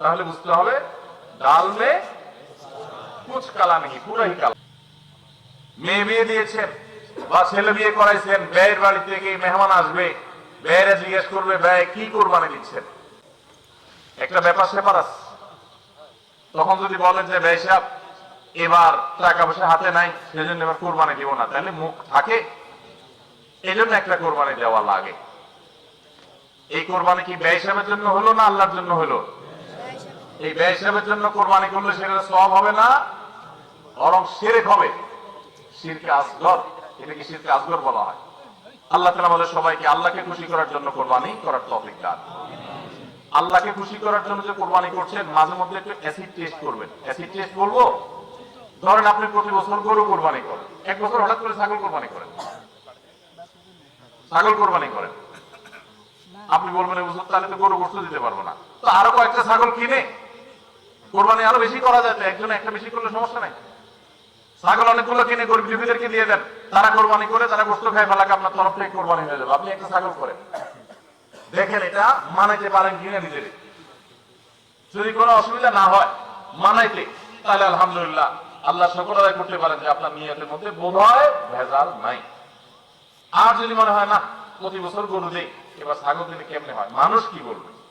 তাহলে বুঝতে হবে ডাল মে কুচ কালা নেই পুরাই কালা। মেয়ে বিয়ে দিয়েছেন বা ছেলে বিয়ে করাইছেন, ব্যয়ের বাড়ি থেকে মেহমান আসবে, ব্যয়েরা জিজ্ঞেস করবে, ব্যয় কি কোরবানি দিচ্ছেন? একটা ব্যাপার স্যাপার আছে। তখন যদি বলেন যে, ব্যয় সাহেব, এবার টাকা পয়সা হাতে নাই, সেজন্য এবার কোরবানি দিব না। তাহলে মুখ থাকে এই জন্য একটা কোরবানি দেওয়া লাগে। এই কোরবানি কি ব্যয় সাহেবের জন্য হলো না আল্লাহর জন্য হলো? এই ব্যয় সাহেবের জন্য কোরবানি করলে সেটা সব হবে না, বরং সেরেক হবে। আসগর, এটাকে আসগর বলা হয়। আল্লাহ তালা আমাদের সবাইকে আল্লাহকে খুশি করার জন্য কোরবানি করার তফিক দান। আল্লাহকে খুশি করার জন্য যে কোরবানি করছেন, মাঝে মধ্যে একটু অ্যাসিড টেস্ট করবেন। অ্যাসিড টেস্ট বলব? ধরেন আপনি প্রতি বছর গরু কোরবানি করেন। এক বছর হঠাৎ করে ছাগল কোরবানি করেন। ছাগল কোরবানি করেন। আপনি বলবেন এই বছর তাহলে তো গরু গোস্ত দিতে পারব না। তো আরও কয়েকটা ছাগল কিনে কোরবানি আরও বেশি করা যায় একজনে একটা বেশি করলে সমস্যা নাই। ছাগল অনেকগুলো কিনে, গরিব দুঃখীদেরকে দিয়ে দেন। তারা কোরবানি করে তারা গোস্ত খায়, ফেলাকে আপনার তরফ থেকে কোরবানি হয়ে যাবে। আপনি একটা ছাগল করেন। দেখেন এটা মানাইতে পারেন কিনা নিজেরে। যদি কোনো অসুবিধা না হয়, মানাইতে, তাহলে আলহামদুলিল্লাহ আল্লাহ সকল আদায় করতে পারেন যে আপনার নিয়তের মধ্যে বোধ হয় ভেজাল নাই। আর যদি মনে হয়, না, প্রতি বছর গরু দেই, এবার ছাগল দিলে কেমনে হয়? মানুষ কি বলবে?